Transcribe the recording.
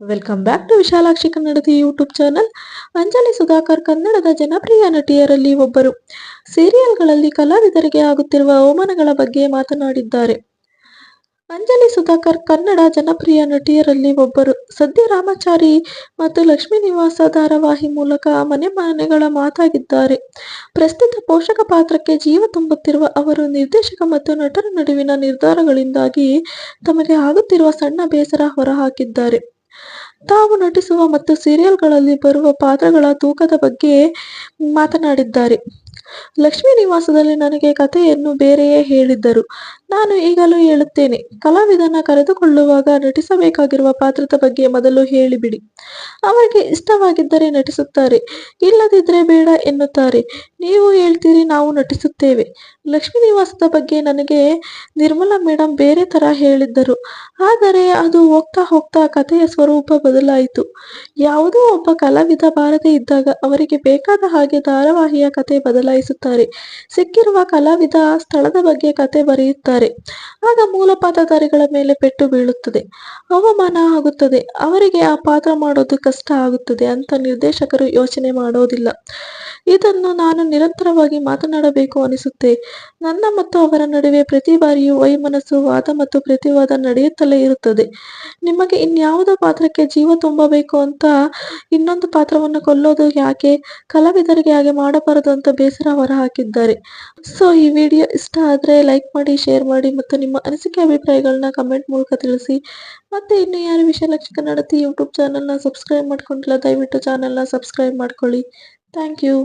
Welcome back to Vishalakshi ಕನ್ನಡದ YouTube channel Anjali Sudhakar ಕನ್ನಡದ ಜನಪ್ರಿಯ ನಟಿಯರಲ್ಲಿ ಒಬ್ಬರು. ಸೀರಿಯಲ್ಗಳಲ್ಲಿ ಕಲಾವಿದರಿಗೆ ಆಗುತ್ತಿರುವ ಅವಮಾನಗಳ ಬಗ್ಗೆ ಮಾತನಾಡಿದ್ದಾರೆ. ಅಂಜಲಿ ಸುಧಾಕರ್ ಕನ್ನಡ ಜನಪ್ರಿಯ ನಟಿಯರಲ್ಲಿ ಒಬ್ಬರು. ಸದ್ಯ ರಾಮಾಚಾರಿ ಮತ್ತು ಲಕ್ಷ್ಮೀ ನಿವಾಸ ಧಾರಾವಾಹಿ ಮೂಲಕ ಮನೆ ಮನೆಗಳ ಮಾತಾಗಿದ್ದಾರೆ. ಪ್ರಸ್ತುತ ಪೋಷಕ ಪಾತ್ರಕ್ಕೆ ಜೀವ ತುಂಬುತ್ತಿರುವ ಅವರು ನಿರ್ದೇಶಕ ಮತ್ತು ನಟರ ನಡುವಿನ ನಿರ್ಧಾರಗಳಿಂದಾಗಿ ತಮಗೆ ಆಗುತ್ತಿರುವ ಸಣ್ಣ ಬೇಸರ ಹೊರಹಾಕಿದ್ದಾರೆ. ತಾವು ನಟಿಸುವ ಮತ್ತು ಸೀರಿಯಲ್ಗಳಲ್ಲಿ ಬರುವ ಪಾತ್ರಗಳ ತೂಕದ ಬಗ್ಗೆ ಮಾತನಾಡಿದ್ದಾರೆ. ಲಕ್ಷ್ಮೀ ನಿವಾಸದಲ್ಲಿ ನನಗೆ ಕಥೆಯನ್ನು ಬೇರೆಯೇ ಹೇಳಿದ್ದರು. ನಾನು ಈಗಲೂ ಹೇಳುತ್ತೇನೆ. ಕಲಾವಿದನ ಕರೆದುಕೊಳ್ಳುವಾಗ ನಟಿಸಬೇಕಾಗಿರುವ ಪಾತ್ರದ ಬಗ್ಗೆ ಮೊದಲು ಹೇಳಿಬಿಡಿ. ಅವರಿಗೆ ಇಷ್ಟವಾಗಿದ್ದರೆ ನಟಿಸುತ್ತಾರೆ ಇಲ್ಲದಿದ್ದರೆ ಬೇಡ ಎನ್ನುತ್ತಾರೆ. ನೀವು ಹೇಳ್ತೀರಿ ನಾವು ನಟಿಸುತ್ತೇವೆ. ಲಕ್ಷ್ಮೀ ನಿವಾಸದ ಬಗ್ಗೆ ನನಗೆ ನಿರ್ಮಲಾ ಮೇಡಮ್ ಬೇರೆ ತರ ಹೇಳಿದ್ದರು. ಆದರೆ ಅದು ಹೋಗ್ತಾ ಹೋಗ್ತಾ ಕಥೆಯ ಸ್ವರೂಪ ಬದಲಾಯಿತು. ಯಾವುದೋ ಒಬ್ಬ ಕಲಾವಿದ ಬಾರದೇ ಇದ್ದಾಗ ಅವರಿಗೆ ಬೇಕಾದ ಹಾಗೆ ಧಾರಾವಾಹಿಯ ಕತೆ ಬದಲಾಯಿಸುತ್ತಾರೆ. ಸಿಕ್ಕಿರುವ ಕಲಾವಿದ ಸ್ಥಳದ ಬಗ್ಗೆ ಕತೆ ಬರೆಯುತ್ತಾರೆ. ಆಗ ಮೂಲ ಪಾತ್ರಧಾರಿಗಳ ಮೇಲೆ ಪೆಟ್ಟು ಬೀಳುತ್ತದೆ. ಅವಮಾನ ಆಗುತ್ತದೆ. ಅವರಿಗೆ ಆ ಪಾತ್ರ ಮಾಡೋದು ಕಷ್ಟ ಆಗುತ್ತದೆ ಅಂತ ನಿರ್ದೇಶಕರು ಯೋಚನೆ ಮಾಡೋದಿಲ್ಲ. ಇದನ್ನು ನಾನು ನಿರಂತರವಾಗಿ ಮಾತನಾಡಬೇಕು ಅನಿಸುತ್ತೆ. ನನ್ನ ಮತ್ತು ಅವರ ನಡುವೆ ಪ್ರತಿ ಬಾರಿಯೂ ವೈಮನಸ್ಸು, ವಾದ ಮತ್ತು ಪ್ರತಿವಾದ ನಡೆಯುತ್ತಲೇ ಇರುತ್ತದೆ. ನಿಮಗೆ ಇನ್ಯಾವುದೋ ಪಾತ್ರಕ್ಕೆ ಜೀವ ತುಂಬಬೇಕು ಅಂತ ಇನ್ನೊಂದು ಪಾತ್ರವನ್ನು ಕೊಲ್ಲೋದು ಯಾಕೆ? ಕಲಾವಿದರಿಗೆ ಹಾಗೆ ಮಾಡಬಾರದು ಅಂತ ಬೇಸರ ಹೊರಹಾಕಿದ್ದಾರೆ ಸೊ, ಈ ವಿಡಿಯೋ ಇಷ್ಟ ಆದರೆ ಲೈಕ್ ಮಾಡಿ, ಶೇರ್ ಮಾಡಿ ಮತ್ತು ನಿಮ್ಮ ಅನಿಸಿಕೆ ಅಭಿಪ್ರಾಯಗಳನ್ನ ಕಮೆಂಟ್ ಮೂಲಕ ತಿಳಿಸಿ. ಮತ್ತೆ ಇನ್ನು ಯಾರು ವಿಷಯಲಕ್ಷ್ಮಿ ಕನ್ನಡತಿ ಯೂಟ್ಯೂಬ್ ಚಾನಲ್ನ ಸಬ್ಸ್ಕ್ರೈಬ್ ಮಾಡ್ಕೊಂಡಿಲ್ಲ, ದಯವಿಟ್ಟು ಚಾನಲ್ನ ಸಬ್ಸ್ಕ್ರೈಬ್ ಮಾಡ್ಕೊಳ್ಳಿ. Thank you.